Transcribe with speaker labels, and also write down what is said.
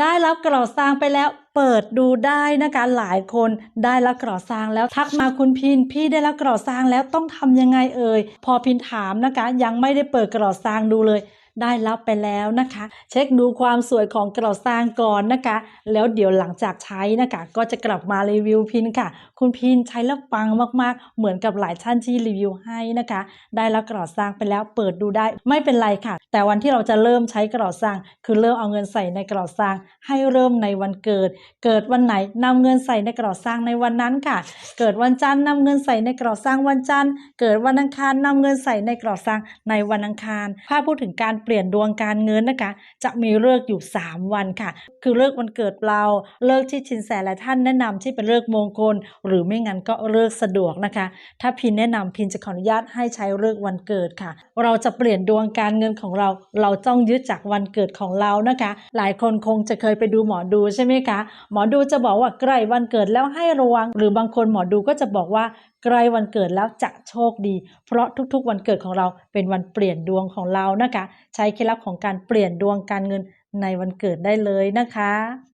Speaker 1: ได้รับกระสร้างไปแล้วเปิดดูได้นะคะหลายคนได้รับกระสร้างแล้วทักมาคุณพินพี่ได้รับกระสร้างแล้วต้องทำยังไงเอ่ยพอพินถามนะคะยังไม่ได้เปิดกระสร้างดูเลย ได้รับไปแล้วนะคะ เช็คดูความสวยของกระสร้างก่อนนะคะ แล้วเดี๋ยวหลังจากใช้นะคะ ก็จะกลับมารีวิวพินค่ะ คุณพินใช้แล้วปังมากๆ เหมือนกับหลายท่านที่รีวิวให้นะคะ ได้รับกระสร้างไปแล้วเปิดดูได้ไม่เป็นไรค่ะ แต่วันที่เราจะเริ่มใช้กระสร้าง คือเริ่มเอาเงินใส่ในกระสร้าง ให้เริ่มในวันเกิด เกิดวันไหนนำเงินใส่ในกระสร้างในวันนั้นค่ะ เกิดวันจันทร์นำเงินใส่ในกระสร้างวันจันทร์ เกิดวันอังคารนำเงินใส่ในกระสร้างในวันอังคาร ถ้าพูดถึงการเปลี่ยนดวงการเงินนะคะ จะมีเลิกอยู่ 3 วันค่ะ คือเลิกวันเกิดเราเลิกที่ชินแสและท่านแนะนำที่เป็นเลิกมงคล หรือไม่งั้นก็เลิกสะดวกนะคะ ถ้าพินแนะนำพินจะขออนุญาตให้ใช้เลิกวันเกิดค่ะ เราจะเปลี่ยนดวงการเงินของเรา เราต้องยึดจากวันเกิดของเรานะคะ หลายคนคงจะเคยไปดูหมอดูใช่ไหมคะหมอดูจะบอกว่าใกล้วันเกิดแล้วให้ระวัง หรือบางคนหมอดูก็จะบอกว่า ใกล้วันเกิดแล้วจะโชคดี เพราะทุกๆวันเกิดของเราเป็นวันเปลี่ยนดวงของเรานะคะ ใช้เคล็ดลับของการเปลี่ยนดวงการเงินในวันเกิดได้เลยนะคะ